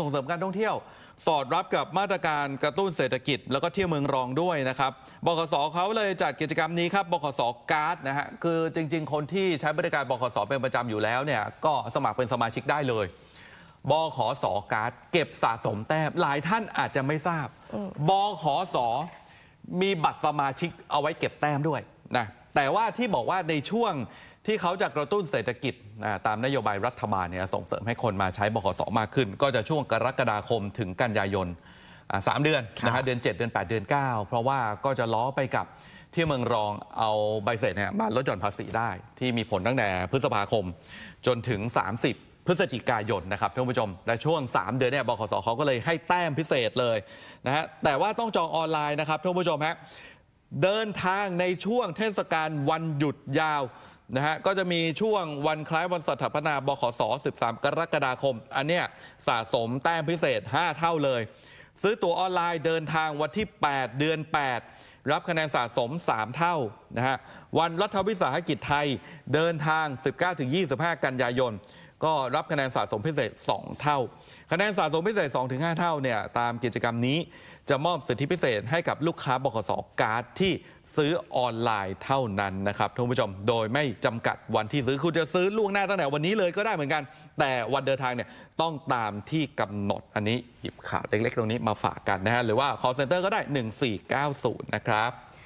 ส่งเสริมการท่องเที่ยว สอดรับกับมาตรการกระตุ้นเศรษฐกิจ แล้วก็เที่ยวเมืองรองด้วยนะครับบขสเขาเลยจัดกิจกรรมนี้ครับบขสการ์ดนะฮะคือจริง ๆ คนที่ใช้บริการบขสเป็นประจำอยู่แล้วเนี่ยก็สมัครเป็นสมาชิกได้เลยบขสการ์ดเก็บสะสมแต้มหลายท่านอาจจะไม่ทราบบขสมีบัตรสมาชิกเอาไว้เก็บแต้มด้วยนะ แต่ว่าที่บอกว่าในช่วงที่เขาจะกระตุ้นเศรษฐกิจนะตามนโยบายรัฐบาลเนี่ยส่งเสริมให้คนมาใช้บขสมากขึ้น ก็จะช่วงกรกฎาคมถึงกันยายนอ่าสามเดือนนะฮะเดือน 7 เดือน 8 เดือน 9 เพราะว่าก็จะล้อไปกับที่เมืองรองเอาใบเสร็จเนี่ยมาลดหย่อนภาษีได้ ที่มีผลตั้งแต่พฤษภาคม จนถึง 30 พฤศจิกายนนะครับท่านผู้ชมและช่วง 3 เดือนเนี่ยบขสเขาก็เลยให้แต้มพิเศษเลยนะฮะแต่ว่าต้องจองออนไลน์นะครับท่านผู้ชมฮะ เดินทางในช่วงเทศกาลวันหยุดยาวนะฮะก็จะมีช่วงวันคล้ายวันสถาปนาบขส13 กรกฎาคม อันเนี้ยสะสมแต้มพิเศษ 5 เท่าเลย ซื้อตั๋วออนไลน์เดินทางวันที่ 8 เดือน 8 รับคะแนนสะสม 3 เท่านะฮะวันรัฐวิสาหกิจไทยเดินทาง 19-25 กันยายน ก็รับคะแนนสะสมพิเศษ 2 เท่า คะแนนสะสมพิเศษ 2-5 เท่าเนี่ยตามกิจกรรมนี้จะมอบสิทธิพิเศษให้กับลูกค้าบขสการ์ดที่ซื้อออนไลน์เท่านั้นนะครับท่านผู้ชมโดยไม่จำกัดวันที่ซื้อคุณจะซื้อล่วงหน้าตั้งแต่วันนี้เลยก็ได้เหมือนกัน แต่วันเดินทางเนี่ยต้องตามที่กำหนดอันนี้หยิบข่าวเล็กๆ ตรงนี้มาฝากกันนะฮะหรือว่า call center ก็ได้ 1490 นะครับ